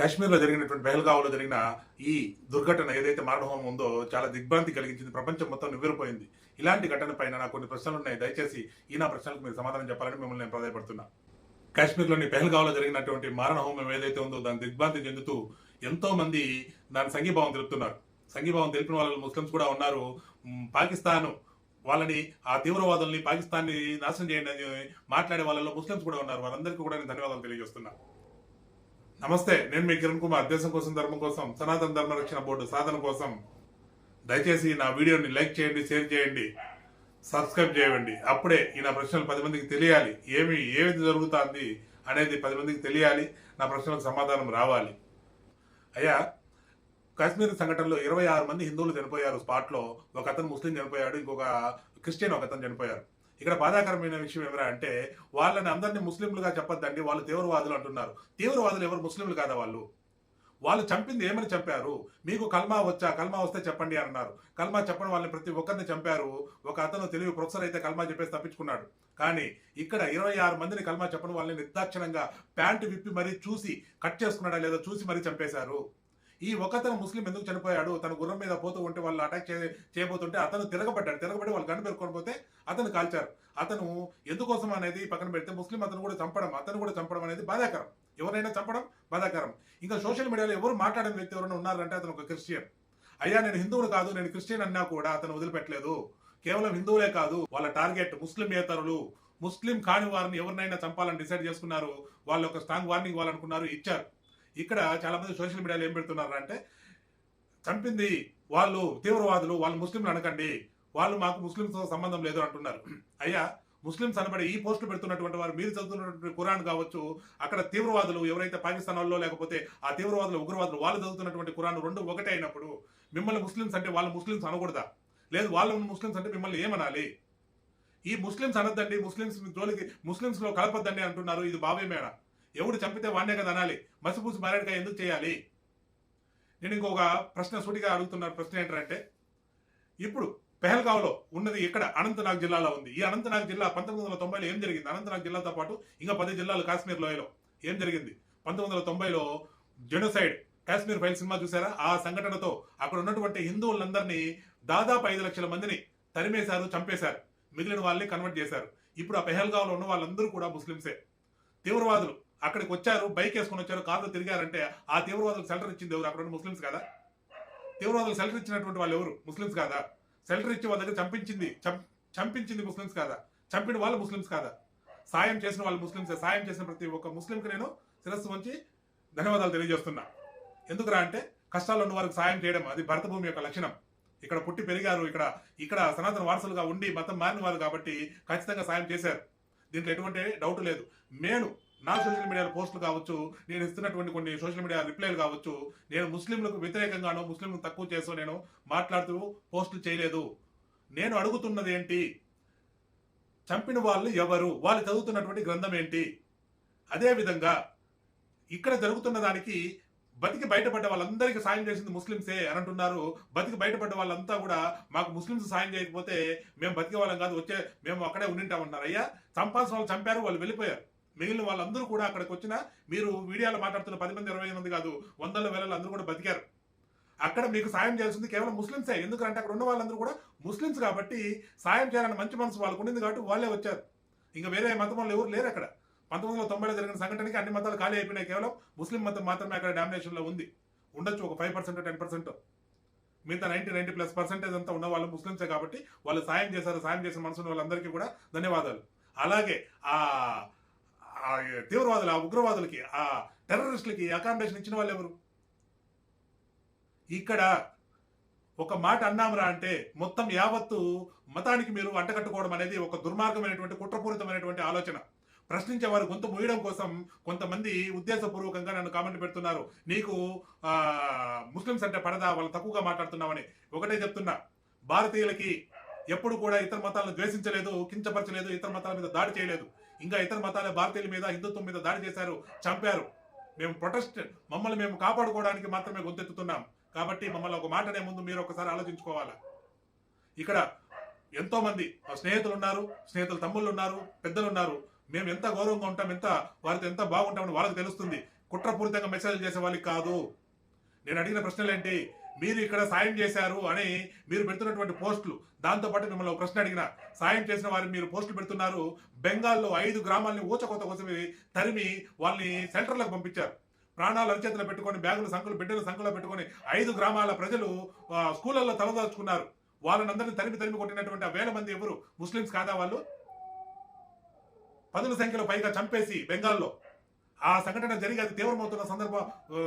కాశ్మీర్లో జరిగినటువంటి పెహల్గావ్లో జరిగిన ఈ దుర్ఘటన ఏదైతే మారణహోమం ఉందో చాలా దిగ్భ్రాంతి కలిగించింది. ప్రపంచం మొత్తం నివ్వెరపోయింది. ఇలాంటి ఘటన పైన నాకు కొన్ని ప్రశ్నలు ఉన్నాయి. దయచేసి ఈ నా ప్రశ్నలకు మీరు సమాధానం చెప్పాలని మిమ్మల్ని నేను ప్రాధాయపడుతున్నా కాశ్మీర్లోని పెహల్గావ్లో జరిగినటువంటి మారణహోమం ఏదైతే ఉందో దాని దిగ్భ్రాంతి చెందుతూ ఎంతో మంది దాని సంఘీభావం తెలుపుతున్నారు. సంఘీభావం తెలిపిన వాళ్ళు ముస్లిమ్స్ కూడా ఉన్నారు. పాకిస్తాన్ వాళ్ళని ఆ తీవ్రవాదుల్ని పాకిస్తాన్ని నాశనం చేయండి అని మాట్లాడే వాళ్ళలో ముస్లిమ్స్ కూడా ఉన్నారు. వారందరికీ కూడా నేను ధన్యవాదాలు తెలియజేస్తున్నాను నమస్తే నేను మీ కిరణ్ కుమార్. దేశం కోసం ధర్మం కోసం సనాతన ధర్మ రక్షణ బోర్డు సాధన కోసం దయచేసి నా వీడియోని లైక్ చేయండి షేర్ చేయండి సబ్స్క్రైబ్ చేయండి. అప్పుడే ఈ నా ప్రశ్నలు పది మందికి తెలియాలి. ఏమి ఏది జరుగుతుంది అనేది పది మందికి తెలియాలి. నా ప్రశ్నలకు సమాధానం రావాలి. అయ్యా కాశ్మీర్ సంఘటనలో ఇరవై ఆరు మంది హిందువులు చనిపోయారు. స్పాట్లో ఒక అతను ముస్లిం చనిపోయాడు ఇంకొక క్రిస్టియన్ ఒక అతను చనిపోయారు. ఇక్కడ బాధాకరమైన విషయం ఏమిరా అంటే వాళ్ళని అందరినీ ముస్లింలుగా చెప్పొద్దండి వాళ్ళు తీవ్రవాదులు అంటున్నారు. తీవ్రవాదులు ఎవరు? ముస్లింలు కాదా వాళ్ళు? వాళ్ళు చంపింది ఏమని చంపారు? మీకు కల్మా వచ్చా? కల్మా వస్తే చెప్పండి అన్నారు. కల్మా చెప్పని వాళ్ళని ప్రతి ఒక్కరిని చంపారు. ఒక అతను తెలివి ప్రొఫెసర్ అయితే కల్మా చెప్పేసి తప్పించుకున్నాడు. కానీ ఇక్కడ ఇరవై ఆరు మందిని కల్మా చెప్పని వాళ్ళని నిర్దాక్షిణంగా ప్యాంటు విప్పి మరీ చూసి కట్ చేసుకున్నాడా లేదా చూసి మరీ చంపేశారు. ఈ ఒకతను ముస్లిం ఎందుకు చనిపోయాడు? తన గుర్రం మీద పోతూ ఉంటే వాళ్ళు అటాక్ చే చేయబోతుంటే అతను తిరగబడ్డాడు. తిరగబడి వాళ్ళు గన్ను పెరుకొని పోతే అతను కాల్చారు. అతను ఎందుకోసం అనేది పక్కన పెడితే ముస్లిం అతను కూడా చంపడం అతను కూడా చంపడం అనేది బాధాకరం. ఎవరైనా చంపడం బాధాకరం. ఇంకా సోషల్ మీడియాలో ఎవరు మాట్లాడిన వ్యక్తి ఎవరైనా ఉన్నారంటే అతను ఒక క్రిస్టియన్. అయ్యా నేను హిందువుడు కాదు నేను క్రిస్టియన్ అన్నా కూడా అతను వదిలిపెట్టలేదు. కేవలం హిందువులే కాదు వాళ్ళ టార్గెట్ ముస్లిమేతరులు ముస్లిం కాని వారిని ఎవరినైనా చంపాలని డిసైడ్ చేసుకున్నారు. వాళ్ళు ఒక స్ట్రాంగ్ వార్నింగ్ ఇవ్వాలనుకున్నారు ఇచ్చారు. ఇక్కడ చాలామంది సోషల్ మీడియాలో ఏం పెడుతున్నారు అంటే చంపింది వాళ్ళు తీవ్రవాదులు వాళ్ళు ముస్లింలు అనకండి వాళ్ళు మాకు ముస్లింతో సంబంధం లేదు అంటున్నారు. అయ్యా ముస్లింస్ అనబడి ఈ పోస్టులు పెడుతున్నటువంటి వారు మీరు చదువుతున్నటువంటి కురాన్ కావచ్చు అక్కడ తీవ్రవాదులు ఎవరైతే పాకిస్తాన్ వాళ్ళు లేకపోతే ఆ తీవ్రవాదులు ఉగ్రవాదులు వాళ్ళు చదువుతున్నటువంటి కురాన్ రెండు ఒకటే అయినప్పుడు మిమ్మల్ని ముస్లింస్ అంటే వాళ్ళు ముస్లింస్ అనకూడదా? లేదు వాళ్ళు ముస్లింస్ అంటే మిమ్మల్ని ఏమనాలి? ఈ ముస్లింస్ అనద్దండి ముస్లింస్ జోలికి ముస్లింస్లో లో అంటున్నారు ఇది బాబే ఎవడు చంపితే వాడినే కదా అనాలి? మసిపూసి మారేడుగా ఎందుకు చేయాలి? నేను ఇంకొక ప్రశ్న సూటిగా అడుగుతున్న ప్రశ్న ఏంటంటే ఇప్పుడు పెహల్గావ్లో ఉన్నది ఇక్కడ అనంతనాగ్ జిల్లాలో ఉంది. ఈ అనంతనాగ్ జిల్లా పంతొమ్మిది వందల తొంభైలో ఏం జరిగింది? అనంతనాగ్ జిల్లాతో పాటు ఇంకా పది జిల్లాలు కాశ్మీర్ లోయలో ఏం జరిగింది? పంతొమ్మిది వందల తొంభైలో జెనోసైడ్ కాశ్మీర్ ఫైల్ సినిమా చూసారా ఆ సంఘటనతో అక్కడ ఉన్నటువంటి హిందువులందరినీ దాదాపు ఐదు లక్షల మందిని తరిమేశారు చంపేశారు. మిగిలిన వాళ్ళని కన్వర్ట్ చేశారు. ఇప్పుడు ఆ పెహల్గావ్లో ఉన్న వాళ్ళందరూ కూడా ముస్లింసే తీవ్రవాదులు. అక్కడికి వచ్చారు బైక్ వేసుకొని వచ్చారు కార్లో తిరిగారంటే ఆ తీవ్రవాదులకు సెల్టర్ ఇచ్చింది ఎవరు? అక్కడ ముస్లిమ్స్ ముస్లింస్ కదా? తీవ్రవాదులు సెల్టర్ ఇచ్చినటువంటి వాళ్ళు ఎవరు? ముస్లింస్ కాదా? సెల్టర్ ఇచ్చి వాళ్ళ దగ్గర చంపించింది చం- చంపించింది ముస్లింస్ కాదా? చంపిన వాళ్ళు ముస్లింస్ కాదా? సాయం చేసిన వాళ్ళు ముస్లిమ్స్. సాయం చేసిన ప్రతి ఒక్క ముస్లింకి నేను శిరస్సు వంచి ధన్యవాదాలు తెలియజేస్తున్నా. ఎందుకురా అంటే కష్టాలు ఉన్న వారికి సాయం చేయడం అది భరత భూమి యొక్క లక్షణం. ఇక్కడ పుట్టి పెరిగారు ఇక్కడ ఇక్కడ సనాతన వారసులుగా ఉండి మతం మారిన వారు కాబట్టి ఖచ్చితంగా సాయం చేశారు. దీంట్లో ఎటువంటి డౌట్ లేదు. నేను నా సోషల్ మీడియాలో పోస్టులు కావచ్చు నేను ఇస్తున్నటువంటి కొన్ని సోషల్ మీడియా రిప్లైలు కావచ్చు నేను ముస్లింలకు వ్యతిరేకంగానో ముస్లింలకు తక్కువ చేసో నేను మాట్లాడుతూ పోస్టులు చేయలేదు. నేను అడుగుతున్నది ఏంటి? చంపిన వాళ్ళు ఎవరు? వాళ్ళు చదువుతున్నటువంటి గ్రంథం ఏంటి? అదే విధంగా ఇక్కడ జరుగుతున్న దానికి బతికి బయటపడ్డ వాళ్ళందరికీ సాయం చేసింది ముస్లింసే అని అంటున్నారు. బతికి బయటపడ్డ వాళ్ళంతా కూడా మాకు ముస్లింస్ సాయం చేయకపోతే మేము బతికే వాళ్ళం కాదు వచ్చే మేము అక్కడే ఉండింటామన్నారు. అయ్యా చంపాల్సిన వాళ్ళు చంపారు వాళ్ళు వెళ్ళిపోయారు. మిగిలిన వాళ్ళందరూ కూడా అక్కడికి వచ్చిన మీరు మీడియాలో మాట్లాడుతున్న పది మంది ఇరవై మంది కాదు వందల వేల అందరూ కూడా బతికారు. అక్కడ మీకు సాయం చేయాల్సింది కేవలం ముస్లింసే ఎందుకంటే అక్కడ ఉన్న వాళ్ళందరూ కూడా ముస్లింస్ కాబట్టి సాయం చేయాలని మంచి మనసు వాళ్ళకు ఉండింది కాబట్టి వాళ్ళే వచ్చారు. ఇంకా వేరే మతం వాళ్ళు ఎవరు లేరు అక్కడ. పంతొమ్మిది వందల తొంభైలో జరిగిన సంఘటనకి అన్ని మతాలు ఖాళీ అయిపోయినాయి. కేవలం ముస్లిం మతం మాత్రమే అక్కడ డామినేషన్లో ఉంది. ఉండొచ్చు ఒక ఫైవ్ పర్సెంట్ టెన్ పర్సెంట్. మిగతా నైన్టీ నైన్టీ ప్లస్ పర్సెంటేజ్ అంతా ఉన్న వాళ్ళు ముస్లింసే కాబట్టి వాళ్ళు సాయం చేశారు సాయం చేసిన మనసున్న వాళ్ళందరికీ కూడా ధన్యవాదాలు. అలాగే ఆ తీవ్రవాదులు ఆ ఉగ్రవాదులకి ఆ టెర్రరిస్టులకి అకామిడేషన్ ఇచ్చిన వాళ్ళు ఎవరు? ఇక్కడ ఒక మాట అన్నాంరా అంటే మొత్తం యావత్తు మతానికి మీరు అంటకట్టుకోవడం అనేది ఒక దుర్మార్గమైనటువంటి కుట్రపూరితమైనటువంటి ఆలోచన. ప్రశ్నించే వారు గొంతు మూయడం కోసం కొంతమంది ఉద్దేశపూర్వకంగా నన్ను కామెంట్ పెడుతున్నారు. నీకు ముస్లిమ్స్ అంటే పడదా? వాళ్ళు తక్కువగా మాట్లాడుతున్నామని ఒకటే చెప్తున్నా. భారతీయులకి ఎప్పుడు కూడా ఇతర మతాలను ద్వేషించలేదు కించపరచలేదు ఇతర మతాల మీద దాడి చేయలేదు. ఇంకా ఇతర మతాల భారతీయుల మీద హిందుత్వం మీద దాడి చేశారు చంపారు. మేము ప్రొటెస్ట్ మమ్మల్ని మేము కాపాడుకోవడానికి మాత్రమే గొంతెత్తుతున్నాం. కాబట్టి మమ్మల్ని ఒక మాటనే ముందు మీరు ఒకసారి ఆలోచించుకోవాలా? ఇక్కడ ఎంతో మంది స్నేహితులు ఉన్నారు స్నేహితుల తమ్ముళ్ళు ఉన్నారు పెద్దలు ఉన్నారు. మేము ఎంత గౌరవంగా ఉంటాం ఎంత వారితో ఎంత బాగుంటామని వాళ్ళకి తెలుస్తుంది. కుట్రపూరితంగా మెసేజ్ చేసే వాళ్ళకి కాదు. నేను అడిగిన ప్రశ్నలు ఏంటి మీరు ఇక్కడ సాయం చేశారు అని మీరు పెడుతున్నటువంటి పోస్టులు. దాంతో పాటు మిమ్మల్ని ఒక ప్రశ్న అడిగిన సాయం చేసిన వారిని మీరు పోస్టులు పెడుతున్నారు. బెంగాల్లో ఐదు గ్రామాలని ఊచకోత కోసమే తరిమి వాళ్ళని సెంటర్లకు పంపించారు. ప్రాణాలు అరిచేతులు పెట్టుకొని బ్యాగులు సంఖ్యలు బిడ్డలు సంఖ్యలో పెట్టుకొని ఐదు గ్రామాల ప్రజలు స్కూళ్ళల్లో తలదాచుకున్నారు. వాళ్ళని అందరినీ తరిమి తరిమి కొట్టినటువంటి ఆ వేల మంది ఎవరు? ముస్లిమ్స్ కాదా వాళ్ళు? పదుల సంఖ్యలో పైగా చంపేసి బెంగాల్లో. ఆ సంఘటన జరిగి అది తీవ్రమవుతున్న సందర్భ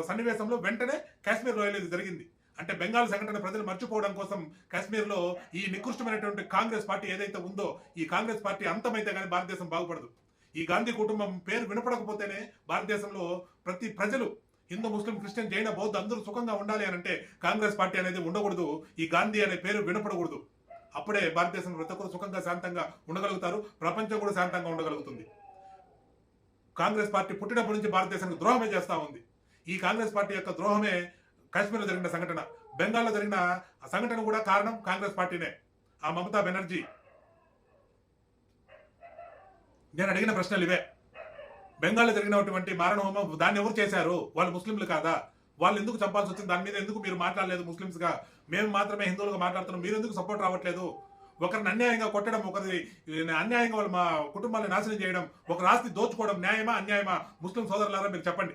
సన్నివేశంలో వెంటనే కాశ్మీర్ లోయలో ఇది జరిగింది. అంటే బెంగాల్ సంఘటన ప్రజలు మర్చిపోవడం కోసం కాశ్మీర్లో ఈ నికృష్టమైనటువంటి కాంగ్రెస్ పార్టీ ఏదైతే ఉందో ఈ కాంగ్రెస్ పార్టీ అంతమైతే కానీ భారతదేశం బాగుపడదు. ఈ గాంధీ కుటుంబం పేరు వినపడకపోతేనే భారతదేశంలో ప్రతి ప్రజలు హిందూ ముస్లిం క్రిస్టియన్ జైన బౌద్ధ అందరూ సుఖంగా ఉండాలి అని అంటే కాంగ్రెస్ పార్టీ అనేది ఉండకూడదు. ఈ గాంధీ అనే పేరు వినపడకూడదు. అప్పుడే భారతదేశంలో ప్రతి ఒక్కరు సుఖంగా శాంతంగా ఉండగలుగుతారు. ప్రపంచం కూడా శాంతంగా ఉండగలుగుతుంది. కాంగ్రెస్ పార్టీ పుట్టినప్పటి నుంచి భారతదేశానికి ద్రోహమే చేస్తా ఉంది. ఈ కాంగ్రెస్ పార్టీ యొక్క ద్రోహమే కాశ్మీర్లో జరిగిన సంఘటన బెంగాల్లో జరిగిన ఆ సంఘటన కూడా కారణం కాంగ్రెస్ పార్టీనే. ఆ మమతా బెనర్జీ. నేను అడిగిన ప్రశ్నలు ఇవే. బెంగాల్లో జరిగినటువంటి మారణ హోమం దాన్ని ఎవరు చేశారు? వాళ్ళు ముస్లింలు కాదా? వాళ్ళు ఎందుకు చంపాల్సి వచ్చింది? దాని మీద ఎందుకు మీరు మాట్లాడలేదు ముస్లింస్గా మేము మాత్రమే హిందువులుగా మాట్లాడుతున్నాం. మీరు ఎందుకు సపోర్ట్ రావట్లేదు? ఒకరిని అన్యాయంగా కొట్టడం ఒకరి అన్యాయంగా వాళ్ళ మా కుటుంబాన్ని నాశనం చేయడం ఒక రాస్తి దోచుకోవడం న్యాయమా అన్యాయమా? ముస్లిం సోదరులారా మీరు చెప్పండి.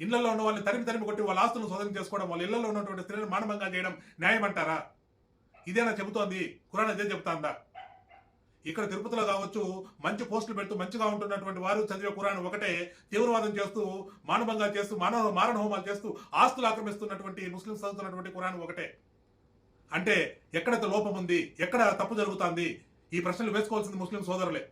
ఇళ్ళలో ఉన్న వాళ్ళని తరిమి తరిమి కొట్టి వాళ్ళ ఆస్తులను సోదరం చేసుకోవడం వాళ్ళ ఇళ్ళలో ఉన్నటువంటి స్త్రీలను మానవంగా చేయడం న్యాయం అంటారా ఇదేనా చెబుతోంది? కురాన్ అదే చెబుతాందా? ఇక్కడ తిరుపతిలో కావచ్చు మంచి పోస్టులు పెడుతూ మంచిగా ఉంటున్నటువంటి వారు చదివే కురాన్ ఒకటే. తీవ్రవాదం చేస్తూ మానవంగా చేస్తూ మానవ మారణ హోమాలు చేస్తూ ఆస్తులు ఆక్రమిస్తున్నటువంటి ముస్లిం చదువుతున్నటువంటి కురాన్ ఒకటే. అంటే ఎక్కడ లోపం ఉంది ఎక్కడ తప్పు జరుగుతుంది ఈ ప్రశ్నలు వేసుకోవాల్సింది ముస్లిం సోదరులే.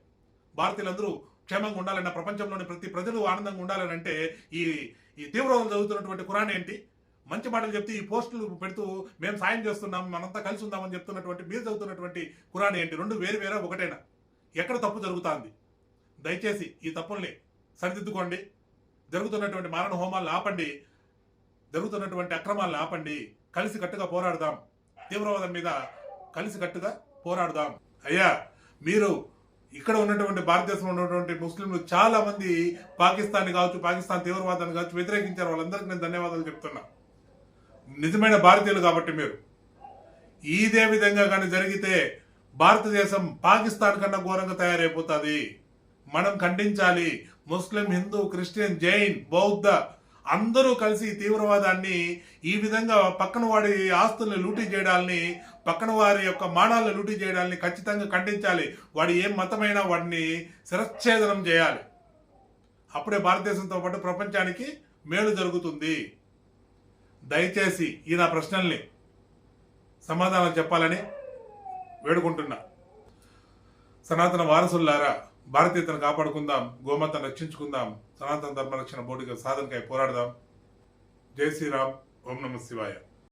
భారతీయులందరూ క్షేమంగా ఉండాలన్న ప్రపంచంలోని ప్రతి ప్రజలు ఆనందంగా ఉండాలని అంటే ఈ ఈ తీవ్రవాదం చదువుతున్నటువంటి కురాన్ ఏంటి? మంచి మాటలు చెప్తే ఈ పోస్టులు పెడుతూ మేము సాయం చేస్తున్నాం మనంతా కలిసి ఉందామని చెప్తున్నటువంటి మీరు చదువుతున్నటువంటి కురాన్ ఏంటి? రెండు వేరు వేరే ఒకటేనా? ఎక్కడ తప్పు జరుగుతుంది? దయచేసి ఈ తప్పుల్ని సరిదిద్దుకోండి. జరుగుతున్నటువంటి మారణ హోమాలను ఆపండి. జరుగుతున్నటువంటి అక్రమాలను ఆపండి. కలిసి కట్టుగా పోరాడదాం. తీవ్రవాదం మీద కలిసి కట్టుగా పోరాడదాం. అయ్యా మీరు ఇక్కడ ఉన్నటువంటి భారతదేశంలో ఉన్నటువంటి ముస్లింలు చాలా మంది పాకిస్తాన్ కావచ్చు పాకిస్తాన్ తీవ్రవాదాన్ని కావచ్చు వ్యతిరేకించారు. వాళ్ళందరికీ నేను ధన్యవాదాలు చెప్తున్నా. నిజమైన భారతీయులు కాబట్టి మీరు. ఇదే విధంగా కానీ జరిగితే భారతదేశం పాకిస్తాన్ కన్నా ఘోరంగా తయారైపోతుంది. మనం ఖండించాలి. ముస్లిం హిందూ క్రిస్టియన్ జైన్ బౌద్ధ అందరూ కలిసి తీవ్రవాదాన్ని ఈ విధంగా పక్కన వాడి ఆస్తుల్ని లూటీ చేయడాల్ని పక్కన వారి యొక్క మానాలను లూటీ చేయడాల్ని ఖచ్చితంగా ఖండించాలి. వాడి ఏం మతమైనా వాడిని శిరచ్ఛేదనం చేయాలి. అప్పుడే భారతదేశంతో పాటు ప్రపంచానికి మేలు జరుగుతుంది. దయచేసి ఈ నా ప్రశ్నల్ని సమాధానం చెప్పాలని వేడుకుంటున్నా. సనాతన వారసుల్లారా భారతీయతను కాపాడుకుందాం గోమాతను రక్షించుకుందాం. సనాతన ధర్మరక్షణ బోర్డుకి బోర్డుగా సాధనకై పోరాడదాం. జై శ్రీరామ్. ఓం నమ శివాయ.